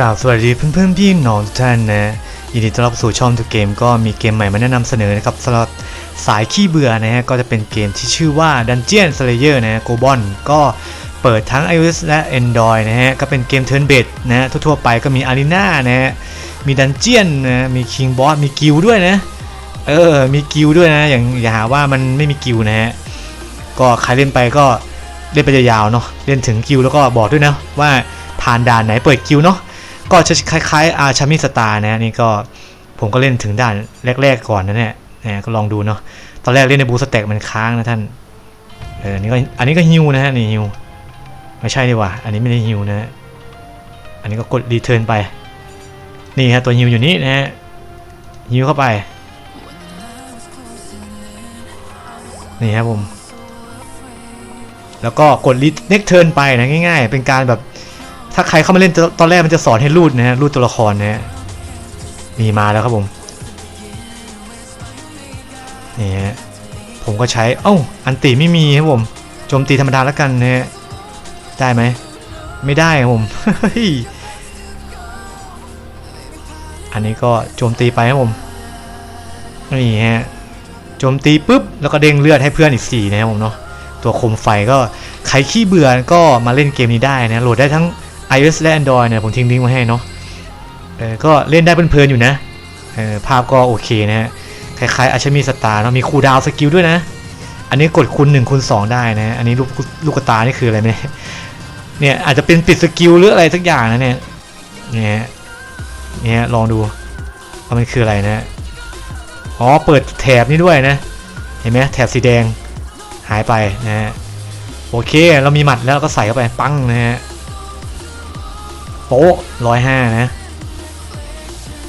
กล่าวสวัสดีเพื่อนๆพี่น้องทุกท่านนะยินดีต้อนรับสู่ช่องทุกเกมก็มีเกมใหม่มาแนะนำเสนอนะครับสำหรับสายขี้เบื่อนะฮะก็จะเป็นเกมที่ชื่อว่า Dungeon Slayer นะฮะ g o b o n ก็เปิดทั้ง iOS และ Android นะฮะก็เป็นเกม Turn Based นะฮะทั่วๆไปก็มี Arena นะฮะมีดันเจียนนะมี King Boss มีกิลด้วยนะเออมีกิลด้วยนะอย่างอย่าหาว่ามันไม่มีกิลนะฮะก็ใครเล่นไปก็เล่นไปยาวๆเนาะเล่นถึงกิลแล้วก็บอกด้วยนะว่าผ่านด่านไหนเปิดกิลเนาะ ก็จะคล้ายๆอาชามิสตาร์นะนี่ก็ผมก็เล่นถึงด่านแรก ๆ ก่อนนะเนี่ยนะก็ลองดูเนาะตอนแรกเล่นในบูสเต็กมันค้างนะท่านเอออันนี้ก็อันนี้ก็ฮิวนะฮะนี่ฮิวไม่ใช่ดีกว่า อันนี้ไม่ได้ฮิวนะฮะอันนี้ก็กดรีเทิร์นไป นี่ฮะตัวฮิวอยู่นี่นะฮะฮิวเข้าไป นี่ครับผม แล้วก็กดรีเน็กเทิร์นไปนะง่าย ๆ เป็นการแบบ ถ้าใครเข้ามาเล่นตอนแรกมันจะสอนให้รูดนะฮะรูดตัวละครนะฮะมีมาแล้วครับผมนี่ฮะผมก็ใช้เอ้าอันตีไม่มีครับผมโจมตีธรรมดาแล้วกันนะฮะได้ไหมไม่ได้ครับผมอันนี้ก็โจมตีไปครับผมนี่ฮะโจมตีปุ๊บแล้วก็เด้งเลือดให้เพื่อนอีก4นะครับผมเนาะตัวคมไฟก็ใครขี้เบื่อก็มาเล่นเกมนี้ได้นะโหลดได้ทั้ง iOS และ Android เนี่ยผมทิ้งลิงก์ไว้ให้เนาะเออก็เล่นได้เพลินๆอยู่นะเออภาพก็โอเคนะฮะคล้ายๆอาชมีสตาร์เนาะมีคูดาวสกิลด้วยนะ อันนี้กดคูณ1คูณ2ได้นะอันนี้ลูกลูกตานี่คืออะไรไม่เนี่ยอาจจะเป็นปิดสกิลหรืออะไรสักอย่างนะเนี่ยเนี่ยเนี่ยลองดูว่ามันคืออะไรนะอ๋อเปิดแถบนี้ด้วยนะ เห็นไหมแถบสีแดงหายไปนะฮะโอเค เรามีหมัดแล้วก็ใส่เข้าไปปังนะฮะ โป๊ะร้อยห้านะ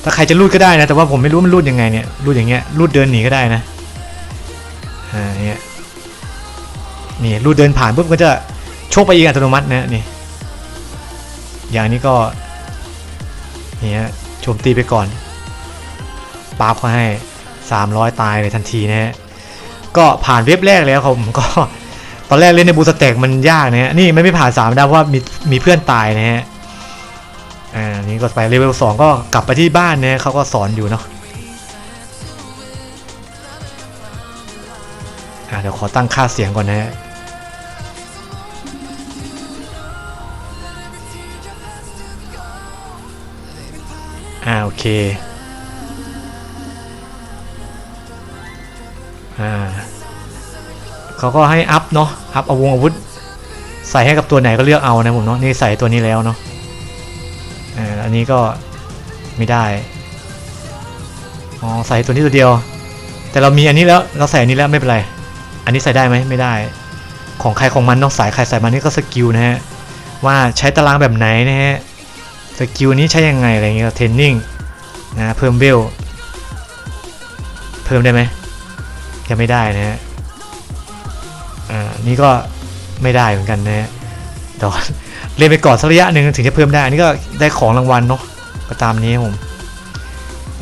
ถ้าใครจะรูดก็ได้นะ แต่ว่าผมไม่รู้มันรูดยังไงเนี่ย รูดอย่างเงี้ย รูดเดินหนีก็ได้นะ อ่าเนี่ยนี่รูดเดินผ่านปุ๊บก็จะโชคไปเองอัตโนมัตินะนี่ อย่างนี้ก็เนี่ยโจมตีไปก่อนปาบเขาให้ 300 ตายเลยทันทีนะฮะ ก็ผ่านเว็บแรกแล้วครับผมก็ตอนแรกเล่นในบูสเต็กมันยากนะฮะ นี่ไม่ไม่ผ่าน3ดาวเพราะว่ามีมีเพื่อนตายนะฮะ อ่านี่ก็ไปเลเวลสองก็กลับไปที่บ้านเนี่ยเขาก็สอนอยู่เนาะอ่าเดี๋ยวขอตั้งค่าเสียงก่อนนะฮะอ่าโอเคอ่าเขาก็ให้อัพเนาะอัพอาวงอาวุธ ใส่ให้กับตัวไหนก็เลือกเอานะผมเนาะนี่ใส่ตัวนี้แล้วเนาะ นนี้ก็ไม่ได้ อ๋อใส่ตัวนี้ตัวเดียว แต่เรามีอันนี้แล้วเราใส่อันนี้แล้วไม่เป็นไร อันนี้ใส่ได้ไหมไม่ได้ ของใครของมันต้องสายใครใส่มันนี่ก็สกิลนะฮะ ว่าใช้ตารางแบบไหนนะฮะ สกิลนี้ใช้ยังไงอะไรเงี้ยเทรนนิ่งนะเพิ่มเวลเพิ่มได้ไหมยังไม่ได้นะฮะ อ่า นี่ก็ไม่ได้เหมือนกันนะฮะดี๋ยว เล่นไปก่อนสักระยะหนึ่งถึงจะเพิ่มได้ อันนี้ก็ได้ของรางวัลเนาะก็ตามนี้ผม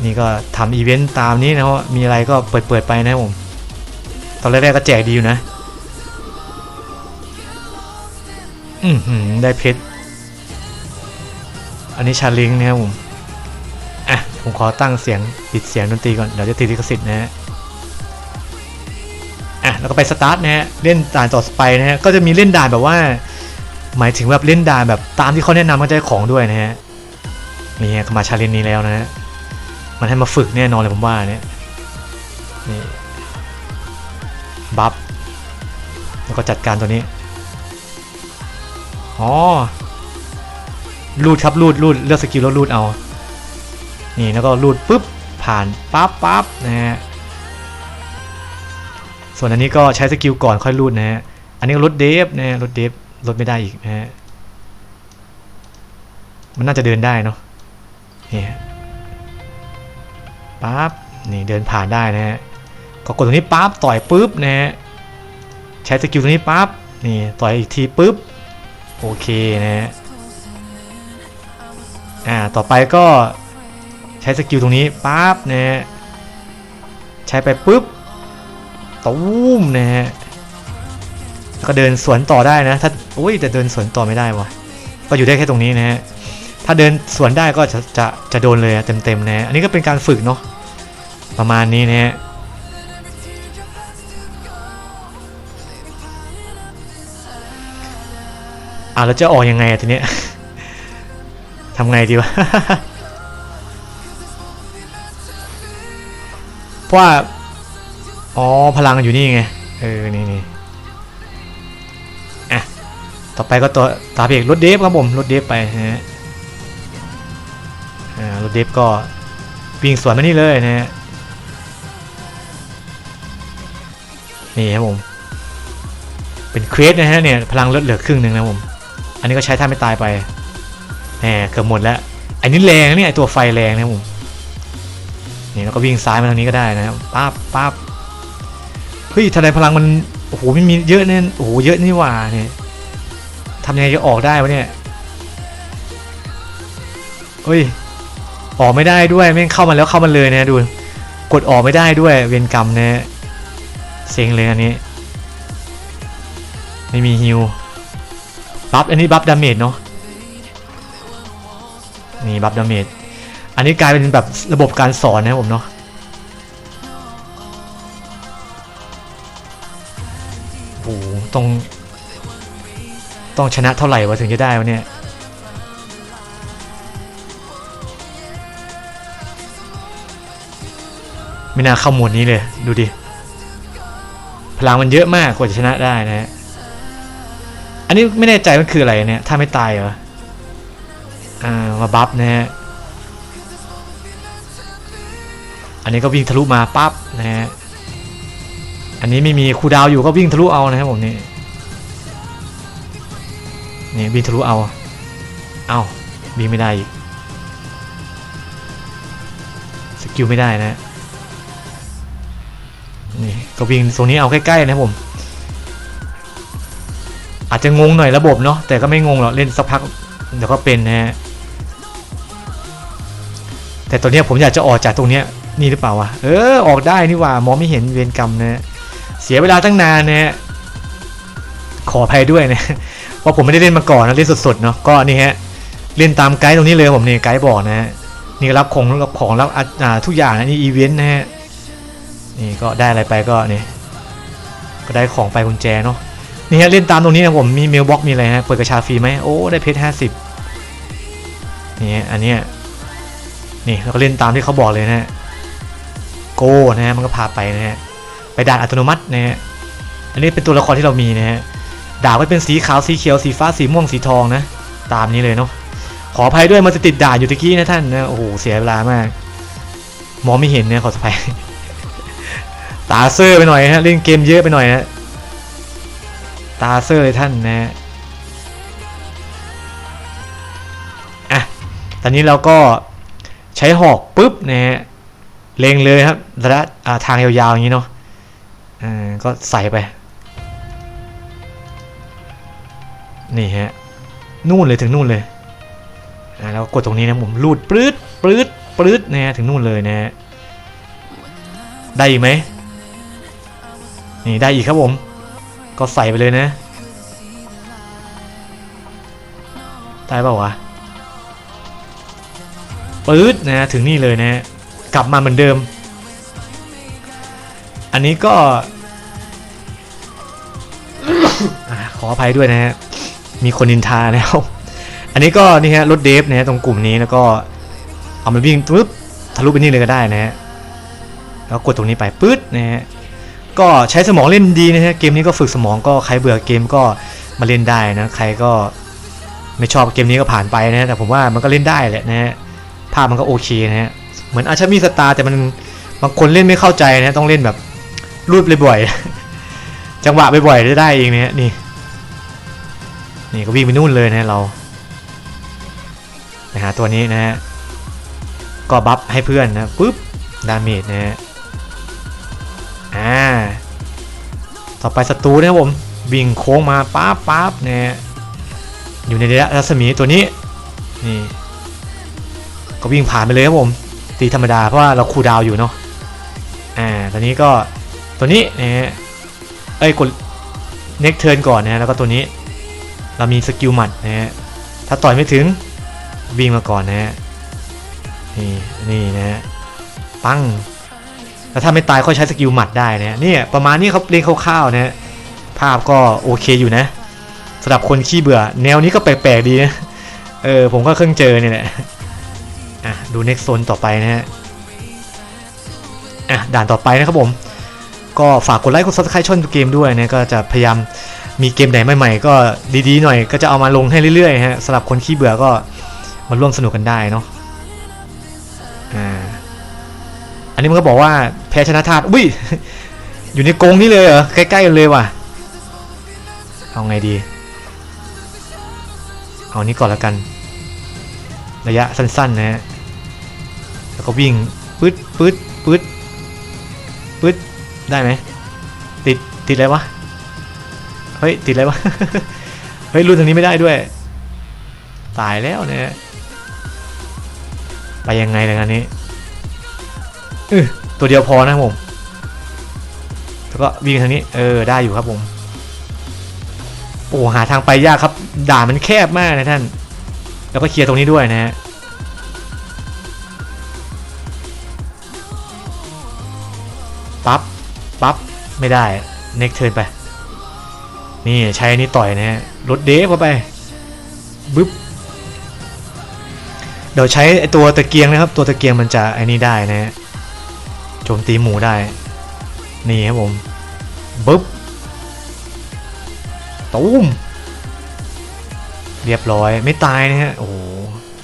นี่ก็ทำอีเวนต์ตามนี้นะว่ามีอะไรก็เปิดเปิดไปนะผมตอนแรกๆก็แจกดีอยู่นะอือหือได้เพชรอันนี้ชาลิงนะครับผมอะผมขอตั้งเสียงปิดเสียงดนตรีก่อนเดี๋ยวจะติดลิขสิทธิ์นะฮะอะแล้วก็ไปสตาร์ทนะฮะเล่นด่านต่อไปนะฮะก็จะมีเล่นด่านแบบว่า หมายถึงแบบเล่นด่านแบบตามที่เขาแนะนำก็จะได้ของด้วยนะฮะนี่ฮะมาชาเลนนี้แล้วนะฮะมันให้มาฝึกแน่นอนเลยผมว่าเนี่ยนี่บัฟแล้วก็จัดการตัวนี้อ๋อรูดครับรูดรูดเลือกสกิลแล้วรูดเอานี่แล้วก็รูดปุ๊บผ่านปั๊บปั๊บนะฮะส่วนอันนี้ก็ใช้สกิลก่อนค่อยรูดนะฮะอันนี้ลดเดฟนะฮะลดเดฟ ลดไม่ได้อีกนะฮะ มันน่าจะเดินได้เนาะนี่ปั๊บ นี่เดินผ่านได้นะฮะ ก็กดตรงนี้ปั๊บต่อยปุ๊บนะฮะ ใช้สกิลตรงนี้ปั๊บ นี่ต่อยอีกทีปุ๊บ โอเคนะฮะ อ่า ต่อไปก็ใช้สกิลตรงนี้ปั๊บนะฮะ ใช้ไปปุ๊บ ตูมนะฮะ ก็เดินสวนต่อได้นะ ถ้าอุ้ยแต่เดินสวนต่อไม่ได้วะก็อยู่ได้แค่ตรงนี้นะฮะถ้าเดินสวนได้ก็จะจะจะโดนเลยเต็มๆนะอันนี้ก็เป็นการฝึกเนาะประมาณนี้นะฮะอะแล้วจะออกยังไงอะทีเนี้ยทำไงดีวะเพราะว่าอ๋อพลังอยู่นี่ไงเออนี่นี่ ต่อไปก็ตัวตาเพกรถเดฟครับผมรถเดฟไปนะฮะรถเดฟก็วิ่งสวนมานี่เลยนะฮะนี่ครับผม เป็นเควสนะฮะเนี่ยพลังลดเหลือครึ่งหนึ่งนะผม อันนี้ก็ใช้ท่าไม่ตายไปแหมเกือบหมดแล้ว อันนี้แรงเนี่ยตัวไฟแรงนะผมนี่แล้วก็วิ่งซ้ายมาทางนี้ก็ได้นะครับปั๊บปั๊บเฮ้ยทนายพลังมันโอ้โหไม่มีเยอะเนี่ยโอ้โหเยอะนี่หว่าเนี่ยำยังไงจะออกได้วะเนี่ยเฮ้ย ออกไม่ได้ด้วยแม่งเข้ามาแล้วเข้ามาเลยนะดู กดออกไม่ได้ด้วยเวรกรรมนะเซ็งเลยอันนี้ ไม่มีฮิวบัฟอันนี้บัฟดาเมจเนาะนี่บัฟดาเมจอันนี้กลายเป็นแบบระบบการสอนนะผมเนาะโอ้โหต้อง ต้องชนะเท่าไหร่วะถึงจะได้วะเนี่ยไม่น่าเข้าหมวดนี้เลย ดูดิ พลังมันเยอะมากกว่าจะชนะได้นะฮะ อันนี้ไม่แน่ใจมันคืออะไรเนี่ย ถ้าไม่ตายเหรอ อ่า มาบัฟนะฮะ อันนี้ก็วิ่งทะลุมาปั๊บนะฮะ อันนี้ไม่มีคูดาวอยู่ก็วิ่งทะลุเอานะครับผมนี่ นี่วิ่งทะลุเอา เอาวิ่งไม่ได้อีก สกิลไม่ได้นะ นี่ก็วิ่งตรงนี้เอาใกล้ๆนะผม อาจจะงงหน่อยระบบเนาะ แต่ก็ไม่งงหรอก เล่นสักพักเดี๋ยวก็เป็นนะฮะ แต่ตอนนี้ผมอยากจะออกจากตรงนี้นี่หรือเปล่าวะ เออ ออกได้นี่ว่ามองไม่เห็นเวรกรรมนะฮะเสียเวลาตั้งนานนะฮะขออภัยด้วยนะ เพราะผมไม่ได้เล่นมาก่อนนะเล่นสดๆเนาะก็นี่ฮะเล่นตามไกด์ตรงนี้เลยผมนี่ไกด์บอกนะฮะนี่รับของรับของรับอ่าทุกอย่างนะนี่อีเวนต์นะฮะนี่ก็ได้อะไรไปก็นี่ก็ได้ของไปกุญแจเนาะนี่ฮะเล่นตามตรงนี้นะผมมีเมลบ็อกมีอะไรฮะเปิดกระชาฟรีไหมโอ้ได้เพชรห้าสิบนี่ฮะอันเนี้ยนี่เราก็เล่นตามที่เขาบอกเลยนะฮะโก้นะฮะมันก็พาไปนะฮะไปด่านอัตโนมัตินะฮะอันนี้เป็นตัวละครที่เรามีนะฮะ ดาบก็เป็นสีขาวสีเขียวสีฟ้าสีม่วงสีทองนะ ตามนี้เลยเนาะขออภัยด้วยมันจะติดด่านอยู่ตะกี้นะท่านนะโอ้โหเสียเวลามาก มองไม่เห็นเนี่ยขออภัยตาเซอร์ไปหน่อยฮะเล่นเกมเยอะไปหน่อยฮะตาเซอร์เลยท่านนะฮะอะตอนนี้เราก็ใช้หอกปุ๊บนะฮะเล็งเลยครับระยะทางยาวๆอย่างนี้เนาะอ่าก็ใส่ไป นี่ฮะนู่นเลยถึงนู่นเลยอ่าแล้วกดตรงนี้นะผมรูดปลื้ดปลื้ดปลื้ดนะฮะถึงนู่นเลยนะฮะได้อีกไหมนี่ได้อีกครับผม ก็ใส่ไปเลยนะได้เปล่าวะปื๊ดนะฮะถึงนี่เลยนะฮะกลับมาเหมือนเดิม อันนี้ก็ขออภัยด้วยนะฮะ มีคนนินทาแล้ว อันนี้ก็นี่ฮะรถเดฟนะฮะตรงกลุ่มนี้แล้วก็เอามันวิ่งปุ๊บทะลุไปนี่เลยก็ได้นะฮะแล้วกดตรงนี้ไปปื๊ดนะฮะก็ใช้สมองเล่นดีนะฮะเกมนี้ก็ฝึกสมองก็ใครเบื่อเกมก็มาเล่นได้นะใครก็ไม่ชอบเกมนี้ก็ผ่านไปนะฮะแต่ผมว่ามันก็เล่นได้แหละนะฮะภาพมันก็โอเคนะฮะเหมือนอาชามีสตาร์แต่มันบางคนเล่นไม่เข้าใจนะต้องเล่นแบบรูดบ่อยๆจังหวะบ่อยๆได้ได้เองเนะฮะนี่ นี่ก็วิ่งไปนู่นเลยนะเรานะฮะตัวนี้นะฮะก็บัฟให้เพื่อนนะปุ๊บดาเมจนะฮะอ่าต่อไปศัตรูนะครับผมวิ่งโค้งมาป๊าป๊าบนะฮะอยู่ในระยะรัศมีตัวนี้นี่ก็วิ่งผ่านไปเลยครับผมตีธรรมดาเพราะว่าเราคูดาวอยู่เนาะอ่าตอนนี้ก็ตัวนี้นะฮะเอ้ยกดเน็กเทิร์นก่อนนะแล้วก็ตัวนี้ เรามีสกิลหมัดนะฮะถ้าต่อยไม่ถึงวิ่งมาก่อนนะฮะนี่นี่นะฮะปังแล้วถ้าไม่ตายก็ใช้สกิลหมัดได้นะฮะเนี่ยประมาณนี้ครับเล่นคร่าวๆนะฮะภาพก็โอเคอยู่นะสำหรับคนขี้เบื่อ แนวนี้ก็แปลกๆดีนะเออผมก็เพิ่งเจอเนี่ยแหละอะดู next zone ต่อไปนะฮะอะด่านต่อไปนะครับผม ก็ฝากกดไลค์กด subscribe ช่องเกมด้วยนะก็จะพยายามมีเกมไหนใหม่ๆ ก็ดีๆหน่อยก็จะเอามาลงให้เรื่อยๆฮะสำหรับคนขี้เบื่อก็มาร่วมสนุกกันได้เนาะอ่าอันนี้มันก็บอกว่าแพ้ชนะธาตุอุ้ยอยู่ในกรงนี้เลยเหรอใกล้ๆกันเลยว่ะเอาไงดี เอานี้ก่อนแล้วกัน ระยะสั้นๆนะฮะแล้วก็วิ่งปื๊ดปื๊ดปื๊ดปื๊ด ได้ไหมติดติดอะไรวะเฮ้ยติดอะไรวะเฮ้ยรุ่นทางนี้ไม่ได้ด้วย ตายแล้วเนี่ยไปยังไงเลยงานนี้เออตัวเดียวพอนะผมแล้วก็วิ่งทางนี้เออได้อยู่ครับผมโอ้หาทางไปยากครับ ด่านมันแคบมากนะท่าน แล้วก็เคลียร์ตรงนี้ด้วยนะฮะปับปั๊บ ไม่ได้เน็กเทินไป นี่ใช้อันนี้ต่อยนะฮะรถเดฟเข้าไปบึ๊บเดี๋ยวใช้ไอตัวตะเกียงนะครับ ตัวตะเกียงมันจะไอ้นี่ได้นะฮะโจมตีหมูได้ นี่ครับผมบึ๊บตูมเรียบร้อยไม่ตายนะฮะโอ้โห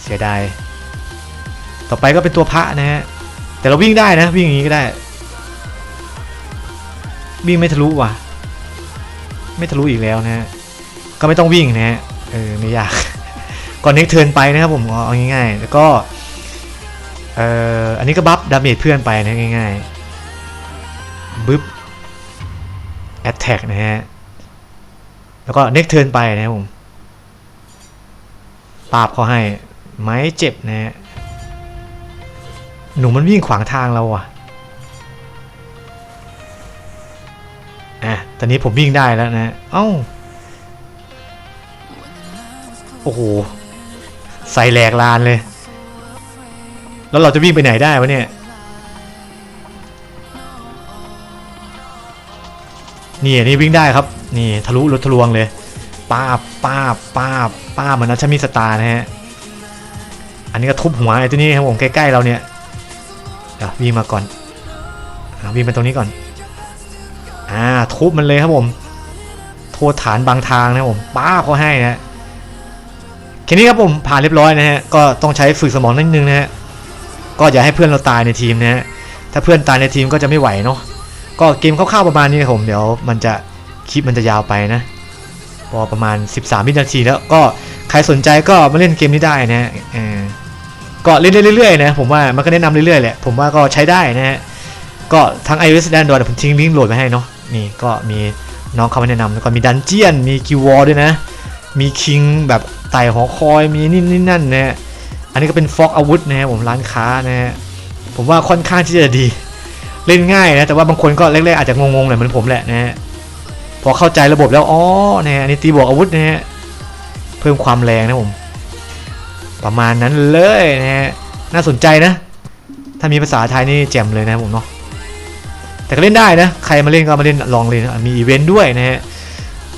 เสียดายต่อไปก็เป็นตัวพระนะฮะแต่เราวิ่งได้นะวิ่งอย่างนี้ก็ได้ วิ่งไม่ทะลุว่ะ ไม่ทะลุอีกแล้วนะฮะก็ไม่ต้องวิ่งนะฮะเออไม่ยาก ก่อนเน็กเทินไปนะครับผมเอาง่ายๆ แล้วก็เอ่ออันนี้ก็บัฟดาเมจเพื่อนไปนะง่ายๆบึ๊บแอตแทกนะฮะแล้วก็เน็กเทินไปนะครับผมปราบเขาให้ไม้เจ็บนะฮะหนูมันวิ่งขวางทางเราอะ ตอนนี้ผมวิ่งได้แล้วนะ เอ้า โอ้โห ใส่แหลกลานเลย แล้วเราจะวิ่งไปไหนได้วะเนี่ย นี่นี่วิ่งได้ครับ นี่ทะลุรถทะลวงเลย ป้าบป้าบป้าบป้าบเหมือนนัชมิสตาร์นะฮะ อันนี้ก็ทุบหัวไอ้ตัวนี้ครับผมใกล้ๆเราเนี่ยวิ่งมาก่อนวิ่งไปตรงนี้ก่อน อ่าทุบมันเลยครับผม โทษฐานบางทางนะผมป้าเขาให้นะแค่นี้ครับผมผ่านเรียบร้อยนะฮะก็ต้องใช้ฝึกสมองนิดนึงนะฮะก็อย่าให้เพื่อนเราตายในทีมนะฮะถ้าเพื่อนตายในทีมก็จะไม่ไหวเนาะก็เกมคร่าวๆประมาณนี้ครับผมเดี๋ยวมันจะคลิปมันจะยาวไปนะพอประมาณ 13วินาทีแล้วก็ใครสนใจก็มาเล่นเกมนี้ได้นะฮะก็เล่นได้เรื่อยๆนะผมว่ามันก็แนะนำเรื่อยๆแหละผมว่าก็ใช้ได้นะฮะก็ทั้ง iOS และ Android ผมทิ้งลิงก์โหลดไว้ให้เนาะ นี่ก็มีน้องเขามาแนะนำแล้วก็มีดันเจียน มีคิววอด้วยนะ มีคิงแบบไต่หอคอย มีนี่นี่นั่นนะอันนี้ก็เป็นฟอกอาวุธนะฮะผมร้านค้านะฮะผมว่าค่อนข้างที่จะดี เล่นง่ายนะ แต่ว่าบางคนก็แรกๆอาจจะงงๆหน่อยเหมือนผมแหละนะฮะพอเข้าใจระบบแล้วอ๋อนะฮะอันนี้ตีบวกอาวุธนะฮะเพิ่มความแรงนะผม ประมาณนั้นเลยนะฮะน่าสนใจนะ ถ้ามีภาษาไทยนี่แจ่มเลยนะผมเนาะ แต่ก็เล่นได้นะ ใครมาเล่นก็มาเล่นลองเล่นมีอีเวนต์ด้วยนะฮะ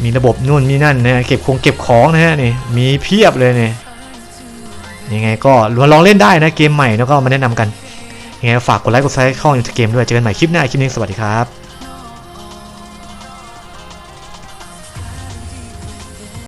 มีระบบนู่นมีนั่นนะฮะเก็บคงเก็บของนะฮะนี่ มีเพียบเลยเนี่ยยังไงก็ลองเล่นได้นะเกมใหม่แล้วก็มาแนะนำกันยังไงฝากกดไลค์กดซับสไครต์ช่องยูทูบเกมด้วยเจอกันใหม่คลิปหน้าคลิปนี้สวัสดีครับ